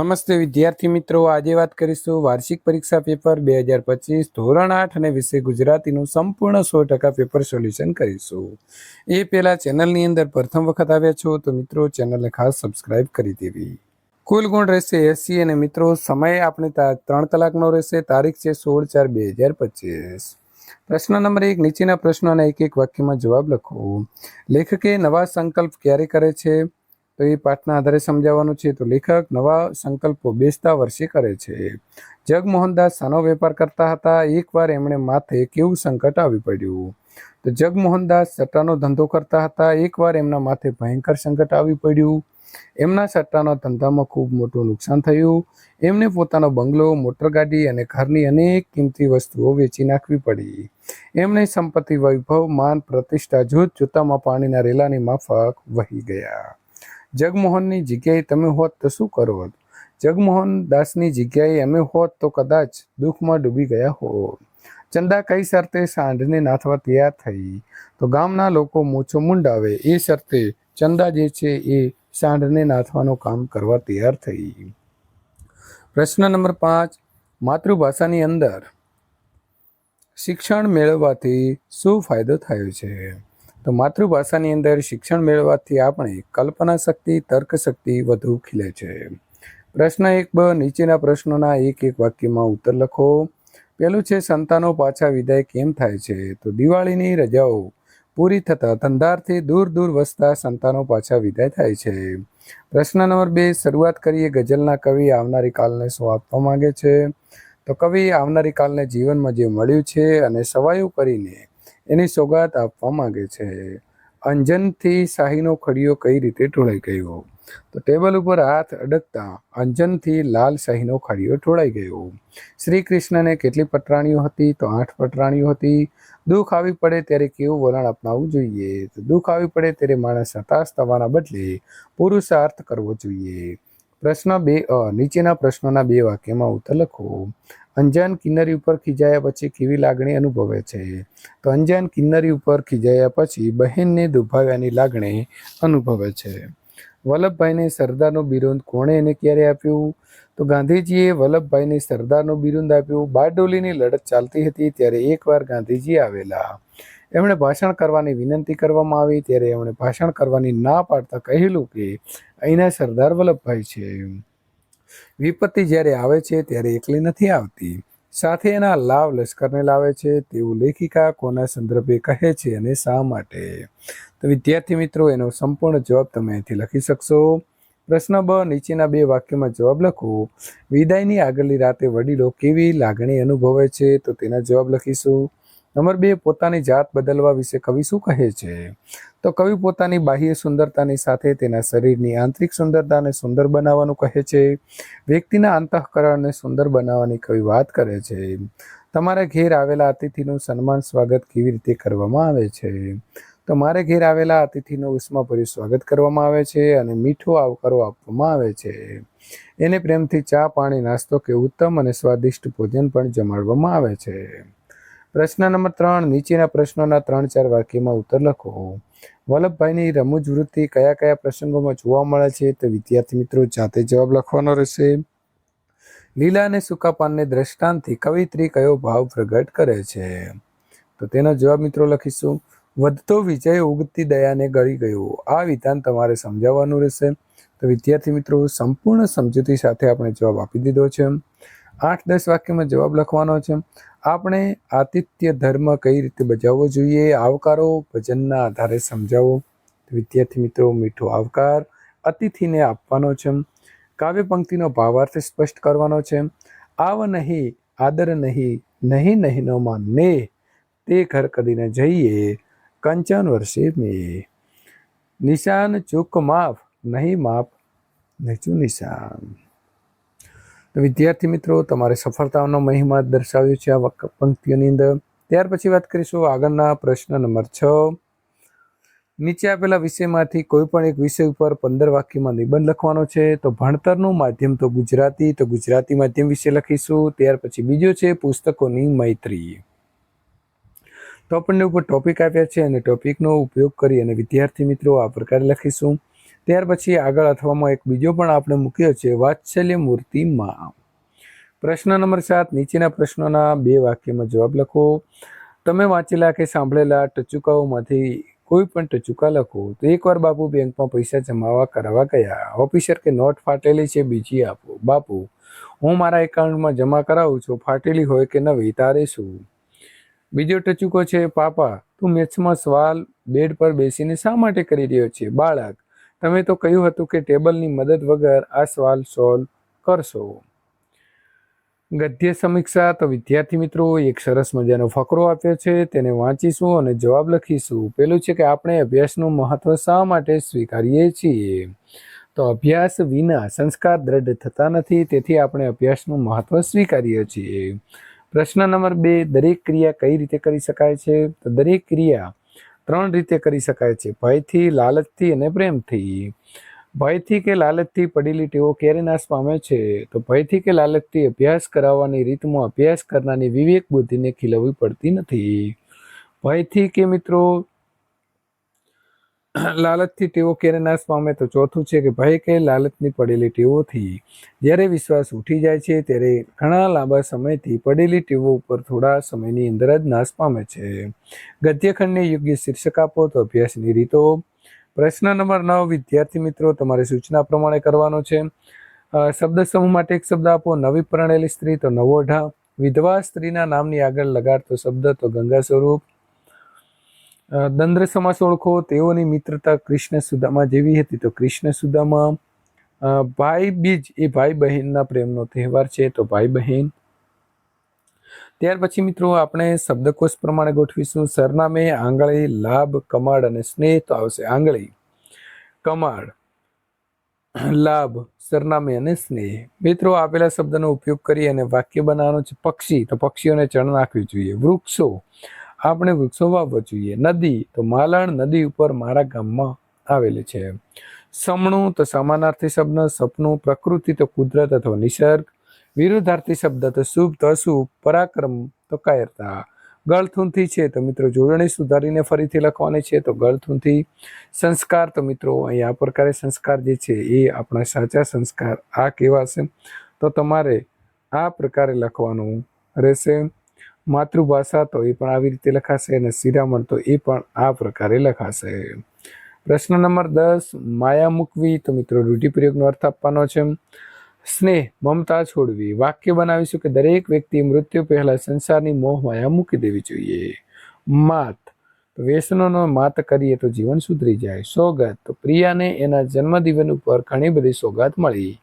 નમસ્તે વિદ્યાર્થી મિત્રો, આજે વાત કરીશું વાર્ષિક પરીક્ષા પેપર બે હજાર પચીસ ધોરણ આઠ અને વિષય ગુજરાતીનું સંપૂર્ણ સો ટકા પેપર સોલ્યુશન કરીશું. એ પહેલાં ચેનલની અંદર પ્રથમ વખત આવ્યા છો તો મિત્રો ચેનલને ખાસ સબસ્ક્રાઇબ કરી દેવી. કુલ ગુણ રહેશે એસી અને મિત્રો સમય આપણે ત્રણ કલાકનો રહેશે, તારીખ છે સોળ ચાર બે હજાર પચીસ. પ્રશ્ન નંબર એક, નીચેના પ્રશ્નોના એક એક વાક્યમાં જવાબ લખો. લેખકે નવા સંકલ્પ ક્યારે કરે છે? તો એ પાઠના આધારે સમજાવવાનું છે. તો લેખક નવા સંકલ્પો બેસતા વર્ષે કરે છે. જગમોહનદાસ સાનો વેપાર કરતા હતા. એકવાર એમણે માથે કેવું સંકટ આવી પડ્યું? તો જગમોહનદાસ સટ્ટાનો ધંધો કરતા હતા. એકવાર એમના માથે ભયંકર સંકટ આવી પડ્યું. એમના સટ્ટાના ધંધામાં ખૂબ મોટું નુકસાન થયું. એમને પોતાનો બંગલો મોટરગાડી અને ઘરની અનેક કિંમતી વસ્તુઓ વેચી નાખવી પડી. એમને સંપત્તિ વૈભવ, માન, પ્રતિષ્ઠા જોત જોતામાં પાણીના રેલાની માફક વહી ગયા. જગમોહનની જગ્યાએ તમે હોત તો શું કરો જગમોહન દાસની જગ્યાએ અમે હોત તો કદાચ દુઃખમાં ડૂબી ગયા હોત. ચંદા કઈ શરતે સાંઢને નાથવા તૈયાર થઈ? તો ગામના લોકો મૂછો મુંડાવે. એ શરતે ચંદા જે છે એ સાંઢને નાથવાનું કામ કરવા તૈયાર થઈ. પ્રશ્ન નંબર પાંચ. માતૃભાષાની અંદર શિક્ષણ મેળવવાથી શું ફાયદો થયો છે? તો માતૃભાષાની અંદર શિક્ષણ મેળવવાથી આપણે કલ્પના શક્તિ, તર્ક શક્તિ વધુ ખીલે છે. પ્રશ્ન એક બ, નીચેના પ્રશ્નોના એક એક વાક્યમાં ઉત્તર લખો. પહેલું છે, સંતાનો પાછા વિદાય કેમ થાય છે? તો દિવાળીની રજાઓ પૂરી થતાં ધંધારથી દૂર દૂર વસતા સંતાનો પાછા વિદાય થાય છે. પ્રશ્ન નંબર બે, શરૂઆત કરીએ ગઝલના કવિ આવનારી કાલને શું આપવા માંગે છે? તો કવિ આવનારી કાલને જીવનમાં જે મળ્યું છે અને સવાયું કરીને એની સોગાત આપવા માંગે છે. અંજનથી શાહીનો ખડિયો કઈ રીતે ઢોળાઈ ગયો? તો ટેબલ ઉપર હાથ અડકતા અંજનથી લાલ શાહીનો ખડિયો ઢોળાઈ ગયો. શ્રી કૃષ્ણને કેટલી પટરાણીઓ હતી? તો આઠ પટરાણીઓ હતી. દુઃખ આવી પડે ત્યારે કેવું વલણ અપનાવવું જોઈએ? તો દુઃખ આવી પડે ત્યારે માણસ હતાશ થવાના બદલે પુરુષાર્થ કરવો જોઈએ. પ્રશ્ન બે અ, નીચેના પ્રશ્નોના બે વાક્યમાં ઉત્તર લખો. અંજાન કિન્નરી ઉપર ખીજાયા પછી કેવી લાગણી અનુભવે છે? તો અંજાન કિન્નરી ઉપર ખીજાયા પછી બહેનને દુભાવ્યાની લાગણી અનુભવે છે. વલ્લભભાઈને સરદારનું બિરુદ કોણે એને ક્યારે આપ્યું? તો ગાંધીજીએ વલ્લભભાઈને સરદારનું બિરુદ આપ્યું. બારડોલીની લડત ચાલતી હતી ત્યારે એકવાર ગાંધીજી આવેલા. એમણે ભાષણ કરવાની વિનંતી કરવામાં આવી ત્યારે એમણે ભાષણ કરવાની ના પાડતા કહેલું કે અહીંના સરદાર વલ્લભભાઈ છે. વિપત્તિ જ્યારે આવે છે ત્યારે એકલી નથી આવતી. સાથે એના લાભ લશ્કરને લાવે છે. તેવું લેખિકા કોના સંદર્ભે કહે છે અને શા માટે? તો વિદ્યાર્થી મિત્રો, એનો સંપૂર્ણ જવાબ તમે અહીંથી લખી શકશો. પ્રશ્ન બ, નીચેના બે વાક્યમાં જવાબ લખો. વિદાયની આગળની રાતે વડીલો કેવી લાગણી અનુભવે છે? તો તેના જવાબ લખીશું. નંબર બે, પોતાની જાત બદલવા વિશે કવિ શું કહે છે? તો કવિ પોતાની બાહ્ય સુંદરતાની સાથે તેના શરીરની આંતરિક સુંદરતાને સુંદર બનાવવાનું કહે છે. વ્યક્તિના અંતઃકરણને સુંદર બનાવવાની કવિ વાત કરે છે. તમારા ઘેર આવેલા અતિથિનું સન્માન, સ્વાગત કેવી રીતે કરવામાં આવે છે? તો મારે ઘેર આવેલા અતિથિનું ઉષ્માભર્યું સ્વાગત કરવામાં આવે છે અને મીઠો આવકારો આપવામાં આવે છે. એને પ્રેમથી ચા, પાણી, નાસ્તો કે ઉત્તમ અને સ્વાદિષ્ટ ભોજન પણ જમાડવામાં આવે છે. પ્રશ્ન નંબર ત્રણ, નીચેના પ્રશ્નોના ત્રણ ચાર વાક્યમાં ઉત્તર લખો. વલ્લભભાઈની રમૂજ વૃત્તિ કયા કયા પ્રસંગોમાં જોવા મળે છે તો વિદ્યાર્થી મિત્રો જાતે જવાબ લખવાનો રહેશે. લીલા અને સૂકા પાનને દ્રષ્ટાંતથી કવિત્રી કયો ભાવ પ્રગટ કરે છે? તો તેનો જવાબ મિત્રો લખીશું. વધતો વિજય ઉગતી દયાને ગળી ગયો. આ વિધાન તમારે સમજાવવાનું રહેશે. તો વિદ્યાર્થી મિત્રો, સંપૂર્ણ સમજૂતી સાથે આપણે જવાબ આપી દીધો છે. આઠ દસ વાક્યમાં જવાબ લખવાનો છે. આપણે આતિથ્ય ધર્મ કઈ રીતે બજાવવો જોઈએ? આવકારો ભજનના આધારે સમજાવો. વિદ્યાર્થી મિત્રો, મીઠો આવકાર અતિથિને આપવાનો છે. કાવ્ય પંક્તિનો ભાવાર્થ સ્પષ્ટ કરવાનો છે. આવ નહીં, આદર નહીં નહીં નહીં માન ને તે ઘર કરીને જઈએ, કંચન વર્ષે મેં. નિશાન ચૂક માફ, નહીં માફ નીચું નિશાન. વિદ્યાર્થી મિત્રો, તમારે સફળતાનો મહિમા દર્શાવ્યો છે આ પંક્તિઓની અંદર. ત્યાર પછી વાત કરીશું આગળના પ્રશ્ન નંબર છ. નીચે આપેલા વિષયમાંથી કોઈ પણ એક વિષય ઉપર પંદર વાક્યમાં નિબંધ લખવાનો છે. તો ભણતરનું માધ્યમ તો ગુજરાતી તો ગુજરાતી માધ્યમ વિશે લખીશું. ત્યાર પછી બીજો છે પુસ્તકોની મૈત્રી. તો આપણને ઉપર ટોપિક આપ્યા છે અને ટોપિકનો ઉપયોગ કરી અને વિદ્યાર્થી મિત્રો આ પ્રકારે લખીશું. ત્યાર પછી આગળ અથવામાં એક બીજો પણ આપણે મૂક્યો છે, વાત્સલ્ય મૂર્તિમાં પ્રશ્ન નંબર સાત, નીચેના પ્રશ્નોના બે વાક્યમાં જવાબ લખો. તમે વાંચેલા કે સાંભળેલા ટચુકાઓમાંથી કોઈ પણ ટચુકા લખો. તો એકવાર બાપુ બેંકમાં પૈસા જમાવા કરાવવા ગયા. ઓફિસર કે નોટ ફાટેલી છે, બીજી આપો. બાપુ, હું મારા એકાઉન્ટમાં જમા કરાવું છું. ફાટેલી હોય કે નવી તારે શું? બીજો ટચુકો છે, પાપા, તું મેથ્સમાં સવાલ બેડ પર બેસીને શા માટે કરી રહ્યો છે? બાળક તમે તો કહ્યું હતું કે ટેબલની મદદ વગર આ સવાલ સોલ્વ કરશો. ગદ્ય સમીક્ષા તો વિદ્યાર્થી મિત્રો એક સરસ મજાનો ફકરો આપ્યો છે, તેને વાંચીશું અને જવાબ લખીશું. પેલું છે કે આપણે અભ્યાસનું મહત્વ શા માટે સ્વીકારીએ છીએ? તો અભ્યાસ વિના સંસ્કાર દ્રઢ થતા નથી, તેથી આપણે અભ્યાસનું મહત્વ સ્વીકારીએ છીએ. પ્રશ્ન નંબર બે, દરેક ક્રિયા કઈ રીતે કરી શકાય છે? તો દરેક ક્રિયા ત્રણ રીતે કરી શકાય છે. ભયથી, લાલચથી અને પ્રેમથી. ભયથી કે લાલચથી પડેલી ટેવો ક્યારે નાશ પામે છે? તો ભયથી કે લાલચથી અભ્યાસ કરાવવાની રીતમાં અભ્યાસ કરનારની વિવેક બુદ્ધિને ખીલવવી પડતી નથી. ભયથી કે મિત્રો લાલચથી ટેવો ક્યારે નાશ પામે તો ચોથું છે કે ભય કે લાલચની પડેલી ટેવોથી જ્યારે વિશ્વાસ ઉઠી જાય છે ત્યારે ઘણા લાંબા સમયથી પડેલી ટેવો ઉપર થોડા સમયની અંદર જ નાશ પામે છે. ગદ્યખંડને યોગ્ય શીર્ષક આપો તો અભ્યાસની રીતો. પ્રશ્ન નંબર નવ, વિદ્યાર્થી મિત્રો, તમારે સૂચના પ્રમાણે કરવાનો છે. શબ્દ સમૂહ માટે એક શબ્દ આપો. નવી પરણેલી સ્ત્રી તો નવોઢા વિધવા સ્ત્રીના નામની આગળ લગાડતો શબ્દ તો ગંગા સ્વરૂપ. દંદ્ર સમાસ ઓળખો, તેઓની મિત્રતા કૃષ્ણ સુદામા જેવી હતી. તો કૃષ્ણ સુદામા ભાઈ બીજ એ ભાઈ બહેનના પ્રેમનો તહેવાર છે. તો ભાઈ બહેન, ત્યાર પછી મિત્રો આપણે શબ્દકોશ પ્રમાણે ગોઠવીશું. સરનામે આંગળી, લાભ, કમાડ અને સ્નેહ. તો આવશે આંગળી, કમાડ, લાભ, સરનામે અને સ્નેહ. મિત્રો આપેલા શબ્દનો ઉપયોગ કરી અને વાક્ય બનાવવાનું છે. પક્ષી, તો પક્ષીઓને ચણ નાખવી જોઈએ. વૃક્ષો આપણે વૃક્ષો વાવવા જોઈએ. નદી, તો માલણ નદી ઉપર મારા ગામમાં આવેલી છે. સમણું, તો સમાનાર્થી શબ્દ, સપનું, પ્રકૃતિ, તો કુદરત અથવા નિસર્ગ. વિરુદ્ધાર્થી શબ્દ, તો શુભ, તો અશુભ, પરાક્રમ, તો કાયરતા. ગળથૂંથી છે, તો મિત્રો જોડણી સુધારીને ફરીથી લખવાની છે, તો ગળથૂંથી સંસ્કાર, તો મિત્રો અહીં આ પ્રકારે સંસ્કાર જે છે, એ આપણા સાચા સંસ્કાર આ કહેવાશે. તો તમારે આ પ્રકારે લખવાનું રહેશે. માતૃભાષા તો એ પણ આવી રીતે લખાશે અને શિરામણ તો એ પણ આ પ્રકારે લખાશે. પ્રશ્ન નંબર દસ, માયા મૂકવી, તો મિત્રો રૂઢિપ્રયોગનો અર્થ આપવાનો છે. સ્નેહ, મમતા છોડવી. વાક્ય બનાવીશું કે દરેક વ્યક્તિ મૃત્યુ પહેલા સંસારની મોહ માયા મૂકી દેવી જોઈએ. માત. તો વ્યસનોનો માત કરીએ તો જીવન સુધરી જાય. સોગાત. તો પ્રિયાને એના જન્મદિવસ ઉપર ઘણી બધી સોગાત મળી.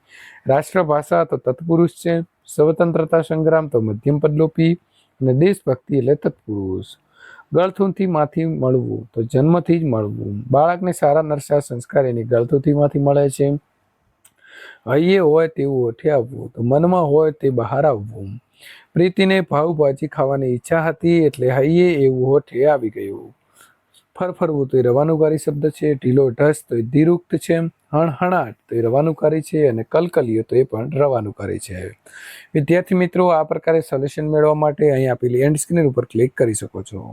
રાષ્ટ્રભાષા તો તત્પુરુષ છે. સ્વતંત્રતા સંગ્રામ તો મધ્યમ પદલોપી. અને દેશભક્તિ એટલે તત્પુરુષ. ગળથૂંથી માંથી મળવું તો જન્મથી જ મળવું. બાળકને સારા નરસા સંસ્કાર એની ગળથૂંથીમાંથી મળે છે. હૈયે હોય તેવું ઓઠે આવવું તો મનમાં હોય તે બહાર આવવું. પ્રીતિને ભાવભાજી ખાવાની ઈચ્છા હતી એટલે હૈયે એવું હોઠે આવી ગયું. ફરફરવું તો એ રવાનુકારી શબ્દ છે, ઢીલો ઢસ તો એ ધીરુક્ત છે, હણહણાટ તો એ રવાનુકારી છે અને કલકલિયો તો એ પણ રવાનુકારી છે. વિદ્યાર્થી મિત્રો, આ પ્રકારે સોલ્યુશન મેળવવા માટે અહીં આપેલી એન્ડ સ્ક્રીન ઉપર ક્લિક કરી શકો છો.